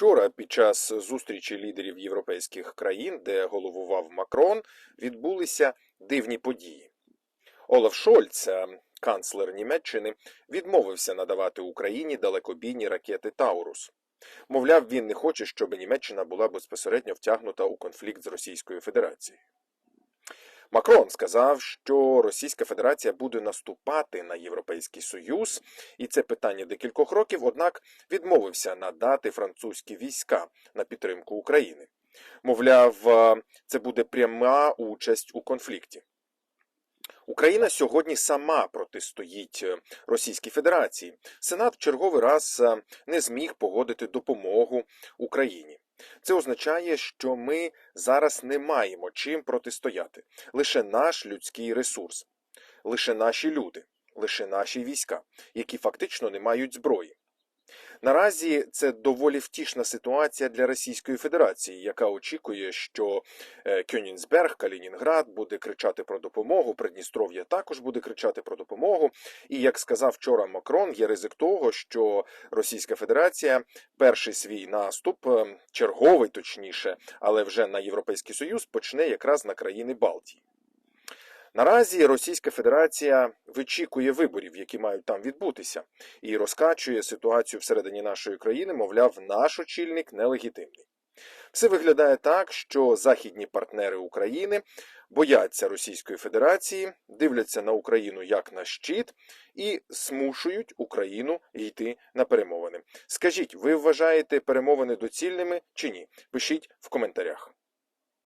Вчора, під час зустрічі лідерів європейських країн, де головував Макрон, відбулися дивні події. Олаф Шольц, е, канцлер Німеччини, відмовився надавати Україні далекобійні ракети Таурус. Мовляв, він не хоче, щоб Німеччина була безпосередньо втягнута у конфлікт з Російською Федерацією. Макрон сказав, що Російська Федерація буде наступати на Європейський Союз, і це питання декількох років, однак відмовився надати французькі війська на підтримку України. Мовляв, е, це буде пряма участь у конфлікті. Україна сьогодні сама протистоїть е, Російській Федерації. Сенат черговий раз е, не зміг погодити допомогу Україні. Це означає, що ми зараз не маємо чим протистояти. Лише наш людський ресурс, лише наші люди, лише наші війська, які фактично не мають зброї. Наразі це доволі втішна ситуація для Російської Федерації, яка очікує, що е, Кьонінсберг, Калінінград буде кричати про допомогу, Придністров'я також буде кричати про допомогу. І як сказав вчора Макрон, є ризик того, що Російська Федерація перший свій наступ, е, черговий точніше, але вже на Європейський Союз почне якраз на країни Балтії. Наразі Російська Федерація вичікує виборів, які мають там відбутися, і розкачує ситуацію всередині нашої країни, мовляв, наш очільник нелегітимний. Все виглядає так, що західні партнери України бояться Російської Федерації, дивляться на Україну як на щит і змушують Україну йти на перемовини. Скажіть, ви вважаєте перемовини доцільними чи ні? Пишіть в коментарях.